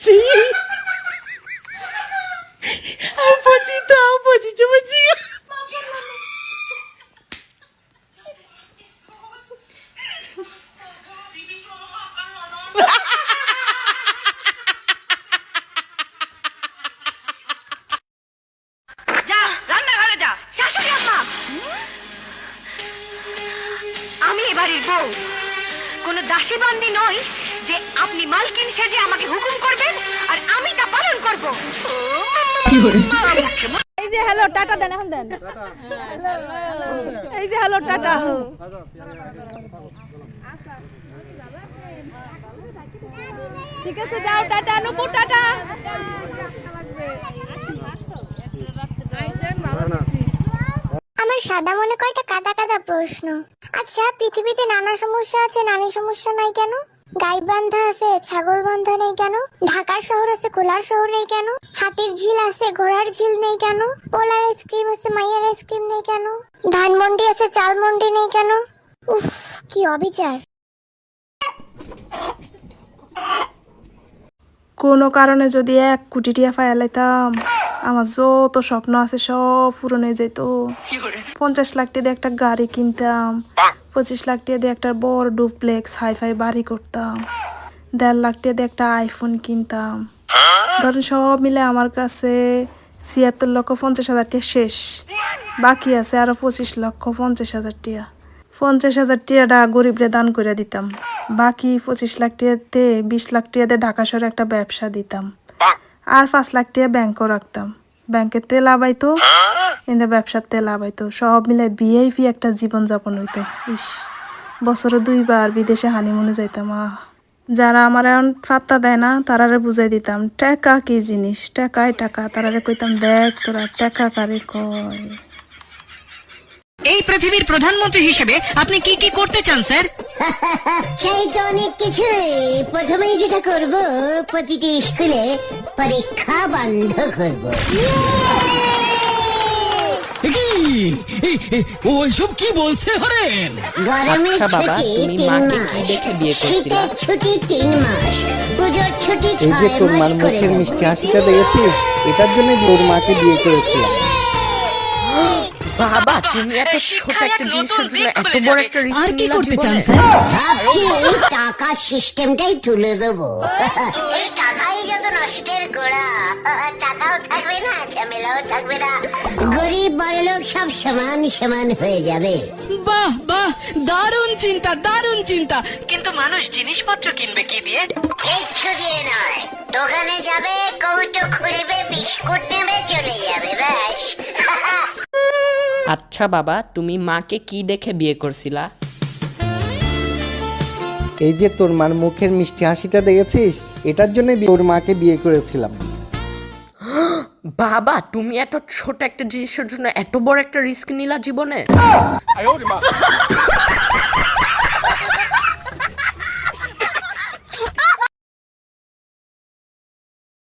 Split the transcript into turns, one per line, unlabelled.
Почти. А почти, а почти, почти. আমি এবারের বউ কোনো দাসী বান্দি নই যে আপনি মালকিন সেজে আমাকে হুকুম করবেন আর আমি তা পালন করব।
এই যে হ্যালো টাটা দেন এখন দেন। এই যে হ্যালো টাটা। ঠিক আছে যাও টাটা নুপুর টাটা।
আমার সাদা মনে কয়টা কাদা কাদা প্রশ্ন। আচ্ছা পৃথিবীতে নানা সমস্যা আছে, নানি সমস্যা নাই কেন? গাই বান্ধা আছে ছাগল বান্ধা নেই কেন? ঢাকার শহর আছে খোলার শহর নেই কেন? হাতির ঝিল আছে, ঘোড়ার ঝিল নেই কেন? পোলার আইসক্রিম আছে, মাইয়ার আইসক্রিম নেই কেন? ধানমন্ডি আছে, চালমন্ডি নেই কেন? উফ, কি অবিচার।
কোনো কারণে যদি এক কোটি টিয়া ফায়ালাইতাম। আমার যত স্বপ্ন আছে সব পূরণ হয়ে যেত পঞ্চাশ লাখ টাকা দিয়ে একটা গাড়ি কিনতাম, পঁচিশ লাখ টাকা দিয়ে একটা বড় ডুপ্লেক্স হাই ফাই বাড়ি করতাম, দেড় লাখ টাকা দিয়ে একটা আইফোন কিনতাম। ধরেন সব মিলে আমার কাছে ছিয়াত্তর লক্ষ পঞ্চাশ হাজার টাকা শেষ। বাকি আছে আরও পঁচিশ লক্ষ পঞ্চাশ হাজার টাকা। পঞ্চাশ হাজার টাকাটা গরিবরে দান করে দিতাম। বাকি পঁচিশ লাখ টাকাতে বিশ লাখ টাকাতে ঢাকা শহরে একটা ব্যবসা দিতাম। আর পাঁচ লাখ টাকা ব্যাংকও রাখতাম। ব্যাংকের তেল আবাইতো কিন্তু ব্যবসার তেল আবাইতো সব মিলে বিএফি একটা জীবন যাপন হইতো। ইস বছরে দুইবার বিদেশে হানিমুনে যাইতাম আহ। যারা আমার এখন পাত্তা দেয় না তারারে বুঝাই দিতাম টাকা কি জিনিস? টাকায় টাকা। তারারে কইতাম দেখ তোরা টাকা কারে কয়?
এই পৃথিবীর প্রধানমন্ত্রী হিসেবে আপনি কি কি করতে চান স্যার?
সেই তো অনেক কিছুই। প্রথমেই যেটা করব প্রতিটি স্কুলে পরীক্ষা বন্ধ করব।
কি? ওইসব কি বলছে হরেন
গরমের
আচ্ছা বাবা,
ছুটি তিন
মাকে
মাস? শীতের ছুটি তিন মাস। পুজোর ছুটি ছয় মাস করে।
মিষ্টি হাসিটা দেখেছিস? এটার জন্য তোর মাকে বিয়ে করেছিলাম।
বাবা তুমি এত ছোট একটা জিনিসের জন্য এত বড় একটা
আর কি করতে চান? স্যার
ভাবছি এই টাকা সিস্টেমটাই তুলে দেবো। এই টাকাই যত নষ্টের গোড়া। টাকাও থাকবে না ঝামেলাও থাকবে না। গরিব বড়লোক সব সমান সমান হয়ে যাবে।
বাহ বাহ দারুণ চিন্তা দারুণ চিন্তা। কিন্তু মানুষ জিনিসপত্র কিনবে কি দিয়ে?
কিচ্ছু দিয়ে নয়। দোকানে যাবে কৌটো খুলবে বিস্কুট নেবে চলে যাবে ব্যাস।
আচ্ছা বাবা তুমি মাকে কি দেখে বিয়ে করছিলা?
এই যে তোর মার মুখের মিষ্টি হাসিটা দেখেছিস এটার জন্য তোর মাকে বিয়ে করেছিলাম।
বাবা তুমি এত ছোট একটা জিনিসের জন্য এত বড় একটা রিস্ক নিলা জীবনে?